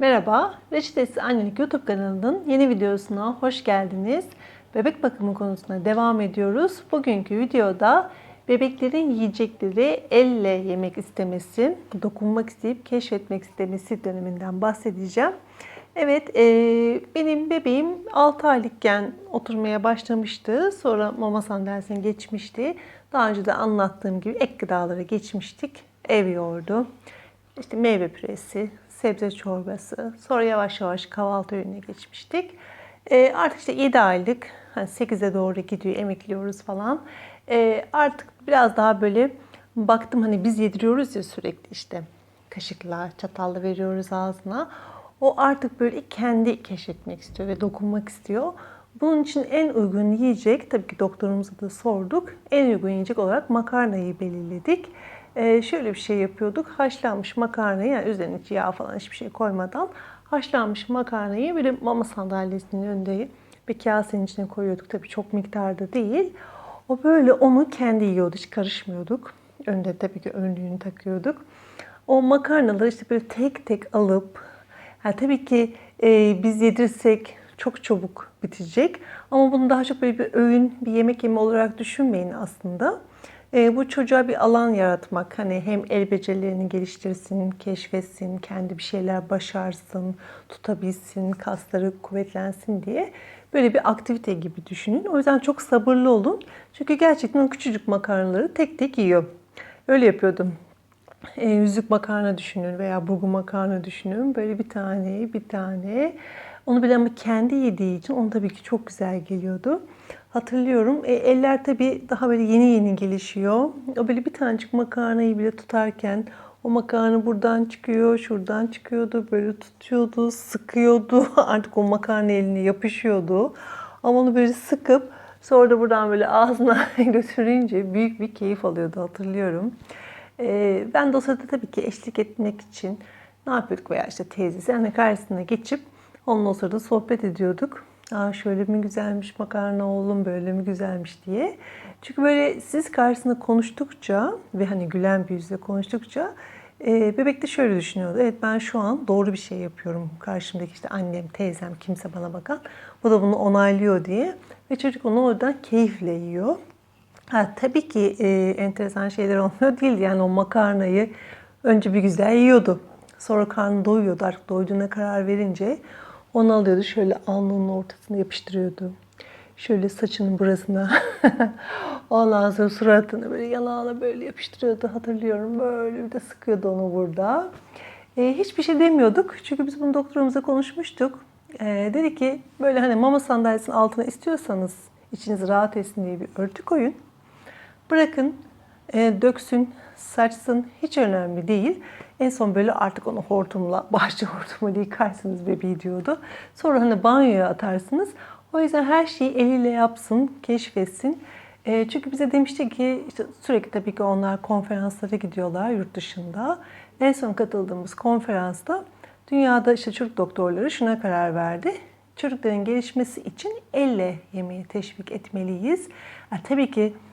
Merhaba, Reçetesi Annelik YouTube kanalının yeni videosuna hoş geldiniz. Bebek bakımı konusuna devam ediyoruz. Bugünkü videoda bebeklerin yiyecekleri elle yemek istemesi, dokunmak isteyip keşfetmek istemesi döneminden bahsedeceğim. Evet, e, benim bebeğim 6 aylıkken oturmaya başlamıştı. Sonra mama sandalyesine geçmişti. Daha önce de anlattığım gibi ek gıdalara geçmiştik. Ev yoğurdu, işte meyve püresi, sebze çorbası. Sonra yavaş yavaş kahvaltı öğününe geçmiştik. E, artık işte 7 aylık, hani 8'e doğru gidiyor, emekliyoruz falan. E, artık biraz daha böyle baktım hani biz yediriyoruz ya sürekli işte kaşıkla, çatalla veriyoruz ağzına. O artık böyle kendi keşfetmek istiyor ve dokunmak istiyor. Bunun için en uygun yiyecek, tabii ki doktorumuza da sorduk. En uygun yiyecek olarak makarnayı belirledik. Ee, şöyle bir şey yapıyorduk. Haşlanmış makarnayı, yani üzerine yağ falan hiçbir şey koymadan haşlanmış makarnayı bir mama sandalyesinin önünde bir kasenin içine koyuyorduk. Tabii çok miktarda değil. O böyle onu kendi yiyordu, hiç karışmıyorduk. Önde tabii ki önlüğünü takıyorduk. O makarnaları işte böyle tek tek alıp, yani tabii ki e, biz yedirsek çok çabuk bitecek. Ama bunu daha çok böyle bir öğün, bir yemek yeme olarak düşünmeyin aslında. E, bu çocuğa bir alan yaratmak. Hani hem el becerilerini geliştirsin, keşfetsin, kendi bir şeyler başarsın, tutabilsin, kasları kuvvetlensin diye böyle bir aktivite gibi düşünün. O yüzden çok sabırlı olun. Çünkü gerçekten o küçücük makarnaları tek tek yiyor. Öyle yapıyordum. E, yüzük makarna düşünün veya burgu makarna düşünün. Böyle bir tane, bir tane. Onu bile ama kendi yediği için onu tabii ki çok güzel geliyordu. Hatırlıyorum. E, eller tabii daha böyle yeni yeni gelişiyor. O böyle bir tanecik makarnayı bile tutarken o makarna buradan çıkıyor, şuradan çıkıyordu, böyle tutuyordu, sıkıyordu. Artık o makarna eline yapışıyordu. Ama onu böyle sıkıp sonra da buradan böyle ağzına götürünce büyük bir keyif alıyordu hatırlıyorum. E, ben de o sırada tabii ki eşlik etmek için ne yapıyorduk veya işte teyzesi yani karşısına geçip onunla o sırada sohbet ediyorduk. Aa şöyle mi güzelmiş makarna oğlum böyle mi güzelmiş diye. Çünkü böyle siz karşısında konuştukça ve hani gülen bir yüzle konuştukça e, bebek de şöyle düşünüyordu. Evet ben şu an doğru bir şey yapıyorum. Karşımdaki işte annem, teyzem, kimse bana bakan. Bu da bunu onaylıyor diye. Ve çocuk onu oradan keyifle yiyor. Ha, tabii ki e, enteresan şeyler olmuyor değil. Yani o makarnayı önce bir güzel yiyordu. Sonra karnı doyuyordu. Artık doyduğuna karar verince onu alıyordu şöyle alnının ortasına yapıştırıyordu. Şöyle saçının burasına. Ondan sonra suratını böyle yanağına böyle yapıştırıyordu. Hatırlıyorum böyle bir de sıkıyordu onu burada. E, hiçbir şey demiyorduk. Çünkü biz bunu doktorumuza konuşmuştuk. E, dedi ki böyle hani mama sandalyesinin altına istiyorsanız içiniz rahat etsin diye bir örtü koyun. Bırakın döksün, saçsın hiç önemli değil. En son böyle artık onu hortumla, bahçe hortumuyla yıkarsınız bebeği diyordu. Sonra hani banyoya atarsınız. O yüzden her şeyi eliyle yapsın, keşfetsin. E, çünkü bize demişti ki işte sürekli tabii ki onlar konferanslara gidiyorlar yurt dışında. En son katıldığımız konferansta dünyada işte çocuk doktorları şuna karar verdi. Çocukların gelişmesi için elle yemeği teşvik etmeliyiz. Yani tabii ki e,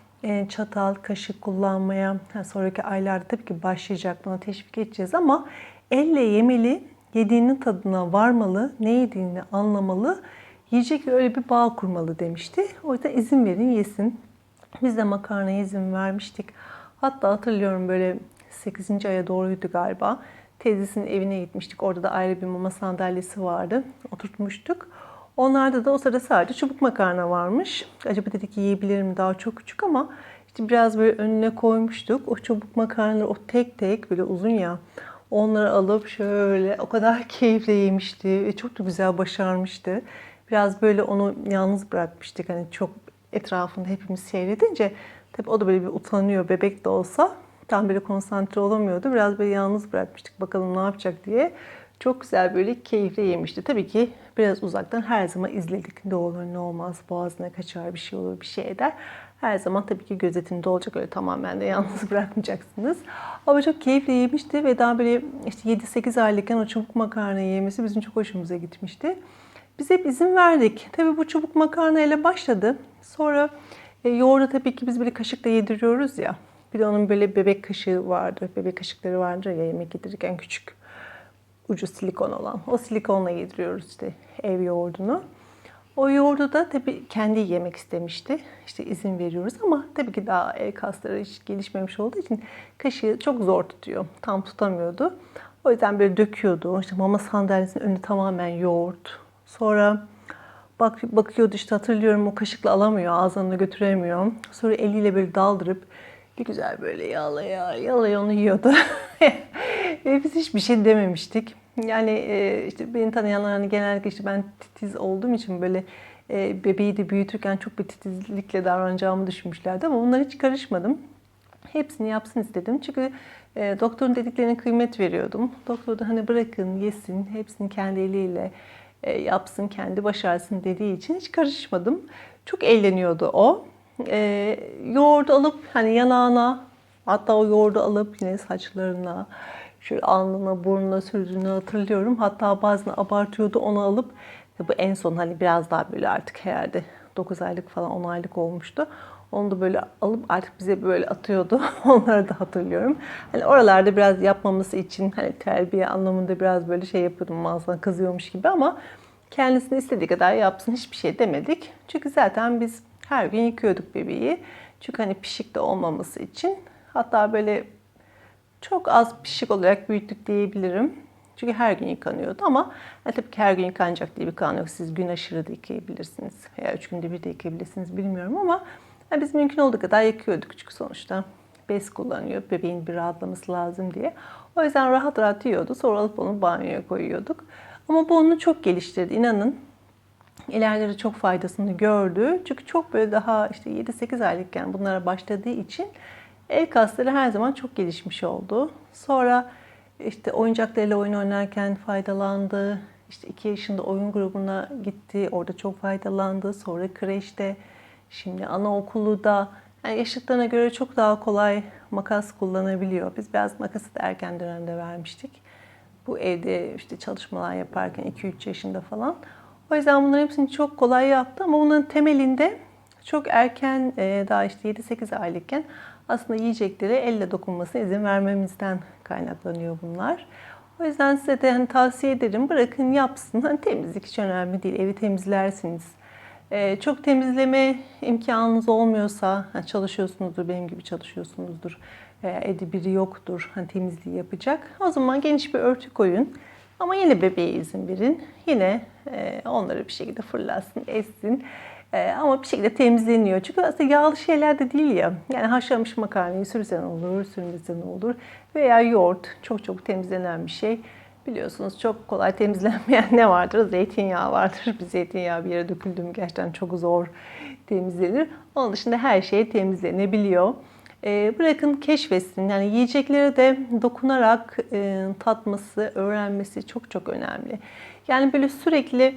çatal, kaşık kullanmaya sonraki aylarda tabii ki başlayacak buna teşvik edeceğiz ama elle yemeli, yediğinin tadına varmalı, ne yediğini anlamalı, yiyecek öyle bir bağ kurmalı demişti. O yüzden izin verin yesin. Biz de makarnaya izin vermiştik. Hatta hatırlıyorum böyle 8. aya doğruydu galiba. Teyzesinin evine gitmiştik. Orada da ayrı bir mama sandalyesi vardı. Oturtmuştuk. Onlarda da o sırada sadece çubuk makarna varmış. Acaba dedik yiyebilir mi daha çok küçük ama işte biraz böyle önüne koymuştuk. O çubuk makarnaları o tek tek böyle uzun ya onları alıp şöyle o kadar keyifle yemişti ve çok da güzel başarmıştı. Biraz böyle onu yalnız bırakmıştık. Hani çok etrafında hepimiz seyredince tabii o da böyle bir utanıyor bebek de olsa tam böyle konsantre olamıyordu. Biraz böyle yalnız bırakmıştık bakalım ne yapacak diye. Çok güzel böyle keyifle yemişti. Tabii ki biraz uzaktan her zaman izledik. Ne olur ne olmaz boğazına kaçar bir şey olur bir şey eder. Her zaman tabii ki gözetimde olacak öyle tamamen de yalnız bırakmayacaksınız. Ama çok keyifle yemişti ve daha böyle işte 7-8 aylıkken o çubuk makarna yemesi bizim çok hoşumuza gitmişti. Biz hep izin verdik. Tabii bu çubuk makarna ile başladı. Sonra e, yoğurdu tabii ki biz böyle kaşıkla yediriyoruz ya. Bir de onun böyle bebek kaşığı vardır. Bebek kaşıkları vardır ya yemek yedirirken küçük ucu silikon olan. O silikonla yediriyoruz işte ev yoğurdunu. O yoğurdu da tabii kendi yemek istemişti. İşte izin veriyoruz ama tabii ki daha el kasları hiç gelişmemiş olduğu için kaşığı çok zor tutuyor. Tam tutamıyordu. O yüzden böyle döküyordu. İşte mama sandalyesinin önü tamamen yoğurt. Sonra bak, bakıyordu işte hatırlıyorum o kaşıkla alamıyor, ağzına götüremiyor. Sonra eliyle böyle daldırıp bir güzel böyle yalaya yalaya onu yiyordu. Ve biz hiçbir şey dememiştik. Yani e, işte beni tanıyanlar hani genellikle işte ben titiz olduğum için böyle e, bebeği de büyütürken çok bir titizlikle davranacağımı düşünmüşlerdi ama bunlara hiç karışmadım. Hepsini yapsın istedim. Çünkü e, doktorun dediklerine kıymet veriyordum. Doktor da hani bırakın yesin, hepsini kendi eliyle yapsın, kendi başarsın dediği için hiç karışmadım. Çok eğleniyordu o. E, yoğurdu alıp hani yanağına hatta o yoğurdu alıp yine saçlarına şöyle alnına burnuna sürdüğünü hatırlıyorum. Hatta bazen abartıyordu onu alıp bu en son hani biraz daha böyle artık herhalde 9 aylık falan 10 aylık olmuştu. Onu da böyle alıp artık bize böyle atıyordu. Onları da hatırlıyorum. Hani oralarda biraz yapmaması için hani terbiye anlamında biraz böyle şey yapıyordum bazen kızıyormuş gibi ama kendisini istediği kadar yapsın hiçbir şey demedik. Çünkü zaten biz her gün yıkıyorduk bebeği. Çünkü hani pişik de olmaması için. Hatta böyle çok az pişik olarak büyüttük diyebilirim. Çünkü her gün yıkanıyordu ama yani tabii ki her gün yıkanacak diye bir kanun yok. Siz gün aşırı da yıkayabilirsiniz veya üç günde bir de yıkayabilirsiniz bilmiyorum ama yani biz mümkün olduğu kadar yıkıyorduk çünkü sonuçta bez kullanıyor. Bebeğin bir rahatlaması lazım diye. O yüzden rahat rahat yiyordu. Sonra alıp onu banyoya koyuyorduk. Ama bu onu çok geliştirdi. İnanın ileride çok faydasını gördü. Çünkü çok böyle daha işte 7-8 aylıkken bunlara başladığı için el kasları her zaman çok gelişmiş oldu. Sonra işte oyuncaklarıyla oyun oynarken faydalandı. İşte 2 yaşında oyun grubuna gitti. Orada çok faydalandı. Sonra kreşte, şimdi anaokulu da yani yaşıtlarına göre çok daha kolay makas kullanabiliyor. Biz biraz makası da erken dönemde vermiştik. Bu evde işte çalışmalar yaparken 2-3 yaşında falan. O yüzden bunların hepsini çok kolay yaptı ama bunların temelinde çok erken e, daha işte 7-8 aylıkken aslında yiyecekleri elle dokunmasına izin vermemizden kaynaklanıyor bunlar. O yüzden size de hani tavsiye ederim bırakın yapsın. Hani temizlik hiç önemli değil. Evi temizlersiniz. Ee, çok temizleme imkanınız olmuyorsa, hani çalışıyorsunuzdur, benim gibi çalışıyorsunuzdur, veya evde biri yoktur, hani temizliği yapacak. O zaman geniş bir örtü koyun. Ama yine bebeğe izin verin. Yine e, onları bir şekilde fırlatsın, essin. E, ama bir şekilde temizleniyor. Çünkü aslında yağlı şeyler de değil ya. Yani haşlanmış makarnayı sürsen olur, sürmesen olur. Veya yoğurt çok çok temizlenen bir şey. Biliyorsunuz çok kolay temizlenmeyen ne vardır? Zeytinyağı vardır. Bir zeytinyağı bir yere döküldü mü gerçekten çok zor temizlenir. Onun dışında her şey temizlenebiliyor. E, bırakın keşfetsin. Yani yiyeceklere de dokunarak e, tatması, öğrenmesi çok çok önemli. Yani böyle sürekli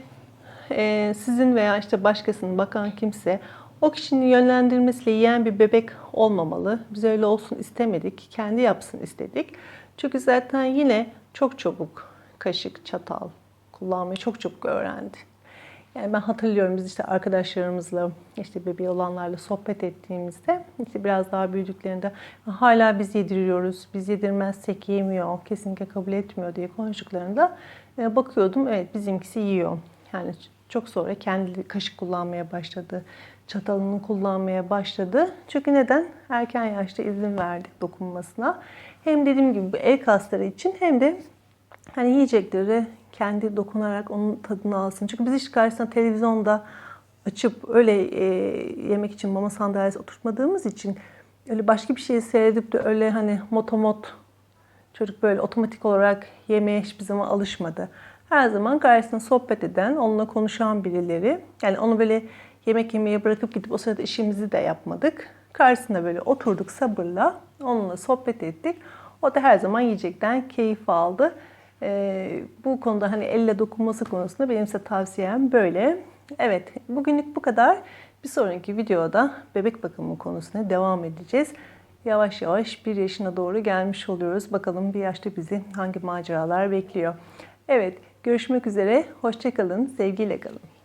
e, sizin veya işte başkasının bakan kimse o kişinin yönlendirmesiyle yiyen bir bebek olmamalı. Biz öyle olsun istemedik. Kendi yapsın istedik. Çünkü zaten yine çok çabuk kaşık, çatal kullanmayı çok çabuk öğrendi. Yani ben hatırlıyorum biz işte arkadaşlarımızla, işte bebeği olanlarla sohbet ettiğimizde işte biraz daha büyüdüklerinde hala biz yediriyoruz, biz yedirmezsek yemiyor, kesinlikle kabul etmiyor diye konuştuklarında e, bakıyordum evet bizimkisi yiyor. Yani çok sonra kendi kaşık kullanmaya başladı, çatalını kullanmaya başladı. Çünkü neden? Erken yaşta izin verdik dokunmasına. Hem dediğim gibi el kasları için hem de hani yiyecekleri kendi dokunarak onun tadını alsın. Çünkü biz hiç karşısına televizyonda açıp öyle e, yemek için mama sandalyesi oturtmadığımız için öyle başka bir şeyi seyredip de öyle hani motomot çocuk böyle otomatik olarak yemeye hiçbir zaman alışmadı. Her zaman karşısında sohbet eden, onunla konuşan birileri. Yani onu böyle yemek yemeye bırakıp gidip o sırada işimizi de yapmadık. Karşısında böyle oturduk sabırla, onunla sohbet ettik. O da her zaman yiyecekten keyif aldı. Ee, bu konuda hani elle dokunması konusunda benim size tavsiyem böyle. Evet, bugünlük bu kadar. Bir sonraki videoda bebek bakımı konusuna devam edeceğiz. Yavaş yavaş bir yaşına doğru gelmiş oluyoruz. Bakalım bir yaşta bizi hangi maceralar bekliyor. Evet, görüşmek üzere. Hoşçakalın, sevgiyle kalın.